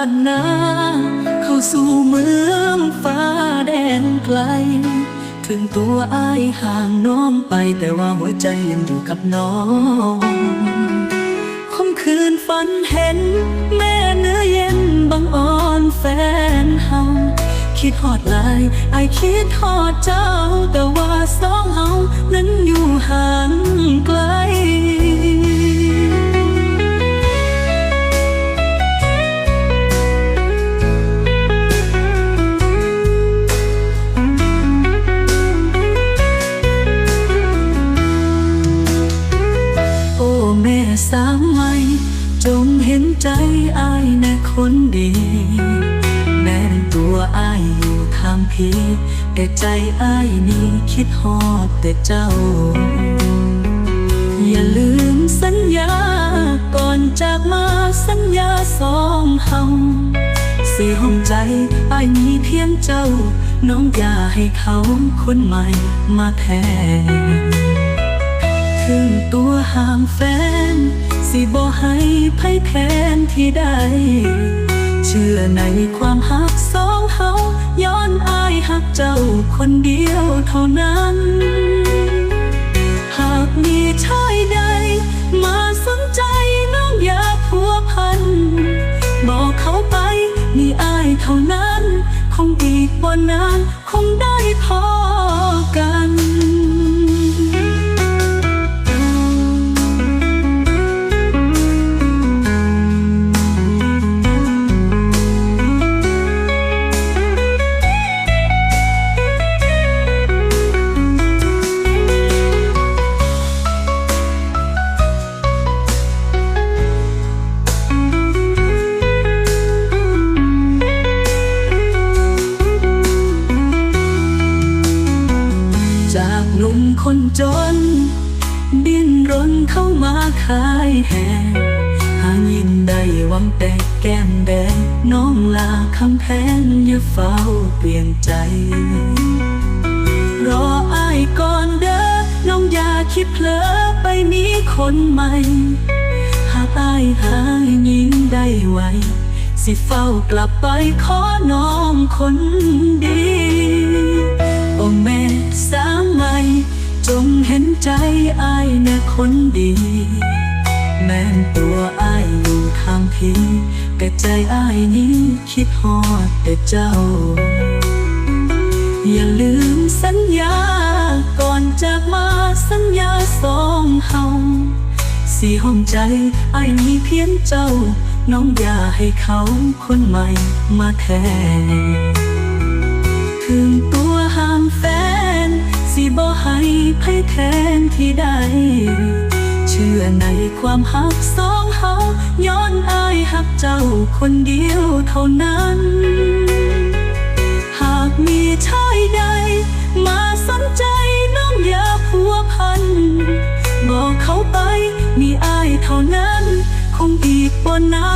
านนา เข้าสู่เมืองฟ้าแดนไกล ถึงตัวอายห่างน้องไปแต่ว่าหัวใจยังอยู่กับน้องคมคืนฝันเห็น แม่เนื้อเย็นบังอ่อนแฟนเฮาคิดฮอดลายไอคิดฮอดเจ้าแต่ว่าสอง คนดี แม้ตัวอายอยู่ทางพีแต่ใจอายนี้คิดฮอดแต่เจ้า อย่าลืมสัญญา ก่อนจากมาสัญญาสองเฮาสีห้องใจอายมีเพียงเจ้า น้องอย่าให้เขาคนใหม่มาแทนถึงตัวห่างแฟน สิบ่ให้ไพ่แทนที่ใด เชื่อในความหักสองเฮาย้อนอายหักเจ้าคนเดียวเท่านั้น หากมีชายใด มาสนใจน้องอย่าพัวพัน บอกเขาไปมีอายเท่านั้น คงอีกบ่นาน จากหนุ่มคนจน ดิ้นรนเข้ามาขายแหงหายินได้หวังแต่แก้มแดงน้องลาคำแพงอย่าเฝ้าเปลี่ยนใจ รออายก่อนเด้อน้องอย่าคิดเพลอไปมีคนใหม่หากอายหายยิงได้ไวสิเฝ้ากลับไปขอน้องคนดีโอ้ อายนะคนดี แม้นตัวอายอยู่ข้างพี่แต่ใจอายนี้คิดฮอดแต่เจ้า อย่าลืมสัญญา ก่อนจากมาสัญญาสองเฮาสี่ห้องใจไอ้มีเพียงเจ้า น้องอย่าให้เขาคนใหม่มาแทนถึง ไพ่แทนที่ใด เชื่อในความหักสองเฮาย้อนอายหักเจ้าคนเดียวเท่านั้น หากมีชายใด มาสนใจน้องอย่าพัวพัน บอกเขาไปมีอายเท่านั้น คงอีกบ่นาน